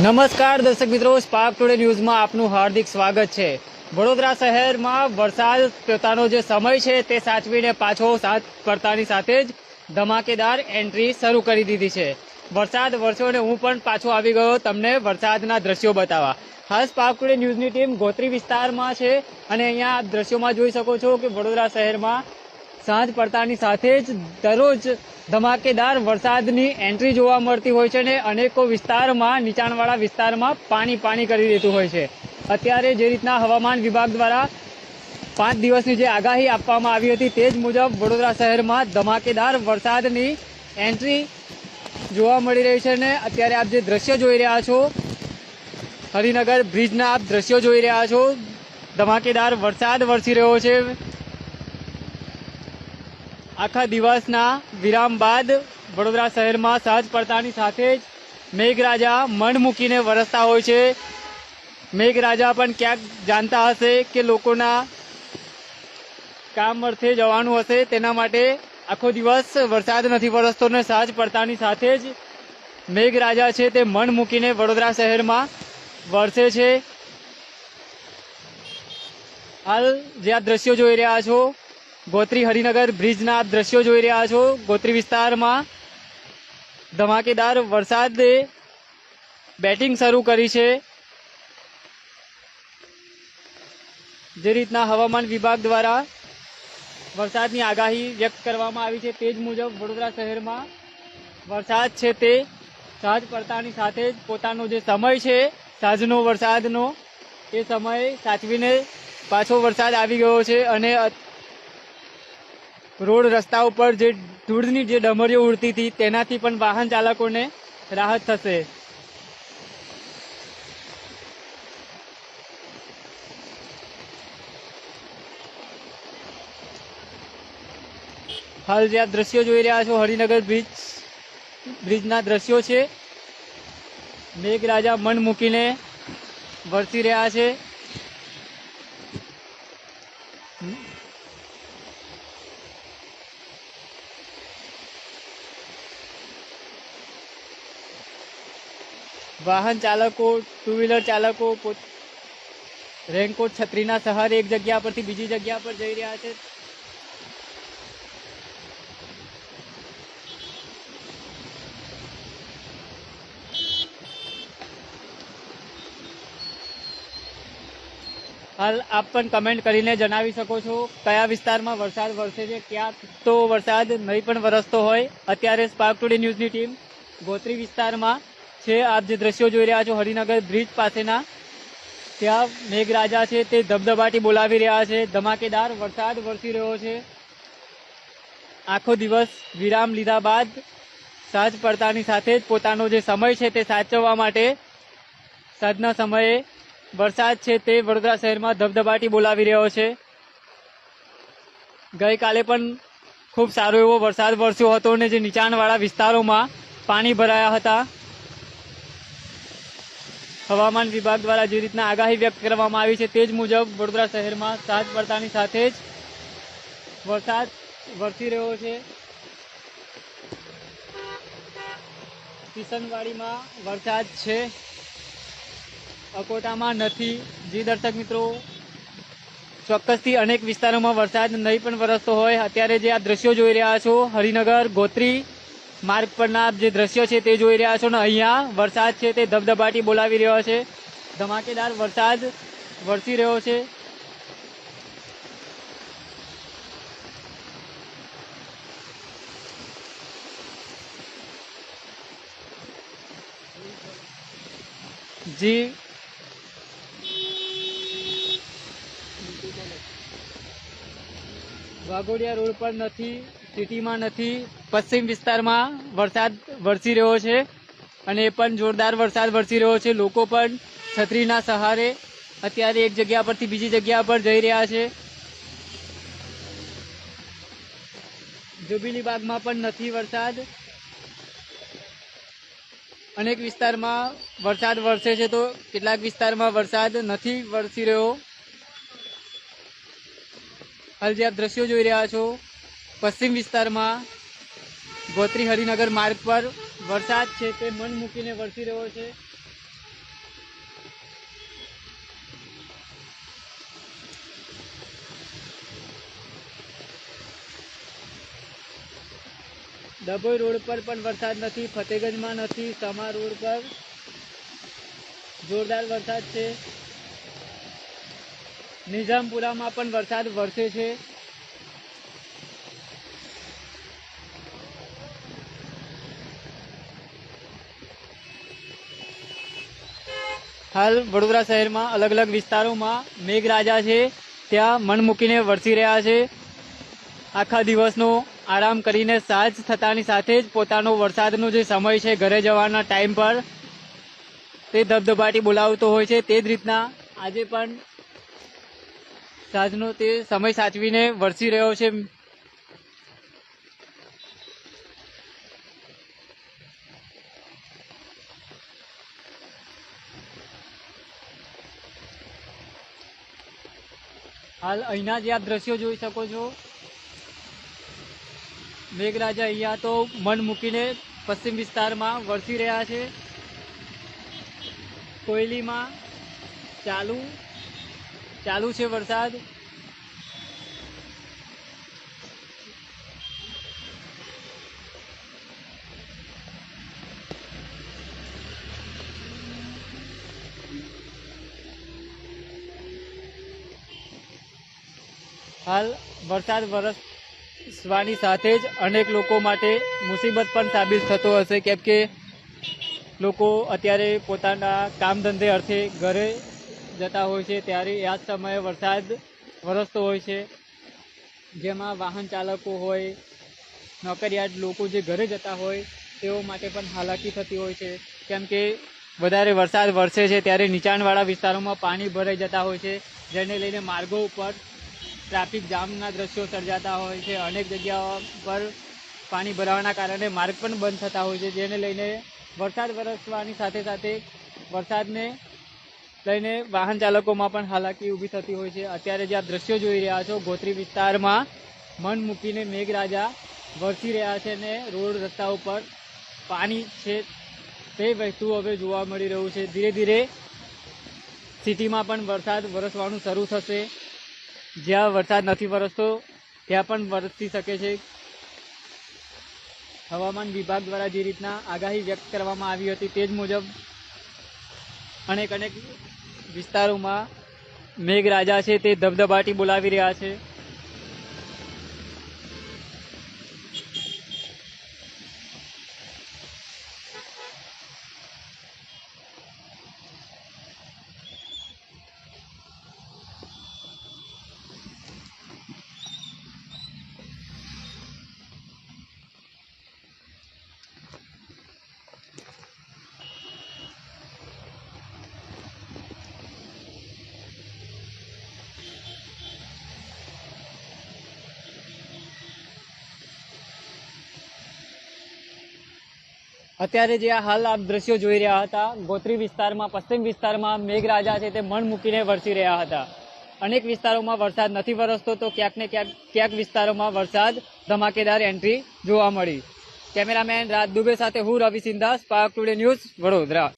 નમસ્કાર, દર્શક મિત્રો. સ્પાર્ક ટુડે ન્યૂઝમાં આપનું હાર્દિક સ્વાગત છે. વડોદરા શહેરમાં વરસાદ પોતાનો જે સમય છે તે સાચવીને પાછો સાત પડતાની સાથે જ ધમાકેદાર એન્ટ્રી શરૂ કરી દીધી છે. વરસાદ વરસ્યો અને હું પણ પાછો આવી ગયો તમને વરસાદના દ્રશ્યો બતાવવા. ખાસ સ્પાર્ક ટુડે ન્યૂઝની ટીમ ગોત્રી વિસ્તારમાં છે અને અહીંયા આપ દ્રશ્યોમાં જોઈ શકો છો કે વડોદરા શહેરમાં સાંજ પડતાની સાથે જ દરરોજ ધમાકેદાર વરસાદની એન્ટ્રી જોવા મળતી હોય છે અને અનેકો વિસ્તારમાં, નીચાણવાળા વિસ્તારમાં પાણી પાણી કરી દેતું હોય છે. અત્યારે જે રીતના હવામાન વિભાગ દ્વારા પાંચ દિવસની જે આગાહી આપવામાં આવી હતી તે જ મુજબ વડોદરા શહેરમાં ધમાકેદાર વરસાદની એન્ટ્રી જોવા મળી રહી છે અને અત્યારે આપ જે દ્રશ્ય જોઈ રહ્યા છો, હરિનગર બ્રિજના આપ દ્રશ્યો જોઈ રહ્યા છો, ધમાકેદાર વરસાદ વરસી રહ્યો છે. આખા દિવસના વિરામ બાદ વડોદરા શહેરમાં સહજ પડતાની સાથે જ મેઘરાજા મન મૂકીને વરસતા હોય છે. મેઘરાજા પણ ક્યાંક જાણતા હશે કે લોકોના કામ અર્થે જવાનું હશે, તેના માટે આખો દિવસ વરસાદ નથી વરસતો ને સહજ પડતાની સાથે જ મેઘરાજા છે તે મન મૂકીને વડોદરા શહેરમાં વરસે છે. હાલ જે આ દ્રશ્યો જોઈ રહ્યા છો ગોત્રી હરિનગર બ્રિજના દ્રશ્યો જોઈ રહ્યા છો. ગોત્રી વિસ્તારમાં ધમાકેદાર વરસાદે બેટિંગ શરૂ કરી છે. જે રીતના હવામાન વિભાગ દ્વારા વરસાદની આગાહી વ્યક્ત કરવામાં આવી છે તે જ મુજબ વડોદરા શહેરમાં વરસાદ છે તે સાંજ પડતાની સાથે જ પોતાનો જે સમય છે સાંજનો વરસાદનો, એ સમય સાચવીને પાછો વરસાદ આવી ગયો છે અને રોડ રસ્તા ઉપર જે ધૂળની જે ડમરીઓ ઉડતી હતી, તેનાથી પણ વાહન ચાલકોને રાહત થશે. હાલ જે આ દ્રશ્યો જોઈ રહ્યા છો, હરિનગર બ્રિજ, બ્રિજના દ્રશ્યો છે. મેઘરાજા મન મૂકીને વરસી રહ્યા છે. વાહન ચાલકો ટુ વ્હીલર ચાલકો રેનકોટ છત્રીના સહારે એક જગ્યા પરથી બીજી જગ્યા પર જઈ રહ્યા છે. હાલ આપ પણ કમેન્ટ કરીને જણાવી શકો છો કયા વિસ્તારમાં વરસાદ વરસે છે, ક્યાં તો વરસાદ નહીં પણ વરસતો હોય. અત્યારે સ્પાર્ક ટુડે ન્યૂઝની ટીમ ગોત્રી વિસ્તારમાં છે. આપ જે દ્રશ્યો જોઈ રહ્યા છો, હરિનગર બ્રિજ પાસેના, ત્યાં મેઘરાજા છે, તે ધબધબાટી બોલાવી રહ્યા છે. ધમાકેદાર વરસાદ વરસી રહ્યો છે. આખો દિવસ વિરામ લીધા બાદ સાંજ પડતાની સાથે જ પોતાનો જે સમય છે તે સાચવવા માટે સાંજના સમયે વરસાદ છે તે વડોદરા શહેરમાં ધબધબાટી બોલાવી રહ્યો છે. ગઈકાલે પણ ખૂબ સારો એવો વરસાદ વરસ્યો હતો અને જે નીચાણવાળા વિસ્તારોમાં પાણી ભરાયા હતા. હવામાન વિભાગ દ્વારા જે રીતના આગાહી વ્યક્ત કરવામાં આવી છે તે જ મુજબ વડોદરા શહેરમાં સાંજ પડતાની સાથે જ વરસાદ વરસી રહ્યો છે. કિશનવાડીમાં વરસાદ છે. અકોટામાં નથી. જે દર્શક મિત્રો, ચોક્કસથી અનેક વિસ્તારોમાં વરસાદ નહીં પણ વરસતો હોય. અત્યારે જે આ દ્રશ્યો જોઈ રહ્યા છો, હરિનગર, ગોત્રી માર્ગ પરના જે દ્રશ્યો છે તે જોઈ રહ્યા છો ને અહીંયા વરસાદ છે તે ધબધબાટી બોલાવી રહ્યો છે. ધમાકેદાર વરસાદ વરસી રહ્યો છે. જી. વાઘોડિયા રોડ પર નથી, સિટીમાં નથી. પશ્ચિમ વિસ્તારમાં વરસાદ વરસી રહ્યો છે અને એ પણ જોરદાર વરસાદ વરસી રહ્યો છે. લોકો પણ છત્રીના સહારે અત્યારે એક જગ્યા પરથી બીજી જગ્યા પર જઈ રહ્યા છે. જુબીલી બાગમાં પણ નથી વરસાદ. અનેક વિસ્તારમાં વરસાદ વરસે છે તો કેટલાક વિસ્તારમાં વરસાદ નથી વરસી રહ્યો. હાલ જે આપ દ્રશ્યો જોઈ રહ્યા છો, પશ્ચિમ વિસ્તારમાં ગોત્રી હરિનગર માર્ગ પર વરસાદ છે તે મન મૂકીને વરસી રહ્યો છે. ડભોઈ રોડ પર પણ વરસાદ નથી, ફતેગંજમાં નથી, સમા રોડ પર જોરદાર વરસાદ છે. નિઝામપુરામાં પણ વરસાદ વરસે છે. હાલ વડોદરા શહેરમાં અલગ અલગ વિસ્તારોમાં મેઘરાજા છે. ત્યાં મન મૂકીને વરસી રહ્યા છે. આખા દિવસનો આરામ કરીને સાંજ થતાની સાથે જ પોતાનો વરસાદનો જે સમય છે ઘરે જવાના ટાઈમ પર તે ધબધબાટી બોલાવતો હોય છે. તે જ રીતના આજે પણ સાંજનો તે સમય સાચવીને વરસી રહ્યો છે. હાલ અહીંના જે આ દ્રશ્યો જોઈ શકો છો. મેઘરાજા અહીંયા તો મન મૂકીને પશ્ચિમ વિસ્તારમાં વરસી રહ્યા છે. કોયલીમાં ચાલુ ચાલુ છે વરસાદ. હાલ વરસાદ વરસવાની સાથે જ અનેક લોકો માટે મુસીબત પણ સાબિત થતો હશે, કેમ કે લોકો અત્યારે પોતાના કામ ધંધે અર્થે ઘરે જતા હોય છે, ત્યારે આ સમયે વરસાદ વરસતો હોય છે. જેમાં વાહન ચાલકો હોય, નોકરિયાત લોકો જે ઘરે જતા હોય, તેઓ માટે પણ હાલાકી થતી હોય છે. કેમ કે વધારે વરસાદ વરસે છે, ત્યારે નીચાણવાળા વિસ્તારોમાં પાણી ભરાઈ જતા હોય છે, જેને લઈને માર્ગો ઉપર ટ્રાફિક જામના દ્રશ્યો સર્જાતા હોય છે, અનેક જગ્યાઓ પર પાણી ભરાવાના કારણે માર્ગ પણ બંધ થતા હોય છે, જેને લઈને વરસાદ વરસવાની સાથે સાથે વરસાદને લઈને વાહન ચાલકોમાં પણ હાલાકી ઊભી થતી હોય છે. અત્યારે જે આપ દ્રશ્યો જોઈ રહ્યા છો, ગોત્રી વિસ્તારમાં મન મૂકીને મેઘરાજા વરસી રહ્યા છે ને રોડ રસ્તા ઉપર પાણી છે તે વહેતું હવે જોવા મળી રહ્યું છે. ધીરે ધીરે સિટીમાં પણ વરસાદ વરસવાનું શરૂ થશે. જ્યાં વરસાદ નથી વરસતો, ત્યાં પણ વરસી શકે છે. હવામાન વિભાગ દ્વારા જે રીતના આગાહી વ્યક્ત કરવામાં આવી હતી તે જ મુજબ અનેક અનેક વિસ્તારોમાં મેઘરાજા છે તે ધબધબાટી બોલાવી રહ્યા છે. અત્યારે જે આ હાલ આપ દ્રશ્યો જોઈ રહ્યા હતા, ગોત્રી વિસ્તારમાં, પશ્ચિમ વિસ્તારમાં મેઘરાજા છે તે મણ મૂકીને વરસી રહ્યા હતા. અનેક વિસ્તારોમાં વરસાદ નથી વરસતો, તો ક્યાંક ને ક્યાંક ક્યાંક વિસ્તારોમાં વરસાદ ધમાકેદાર એન્ટ્રી જોવા મળી. કેમેરામેન રાજ દુબે સાથે હું Ravi Sindha Spark Today news Vadodara.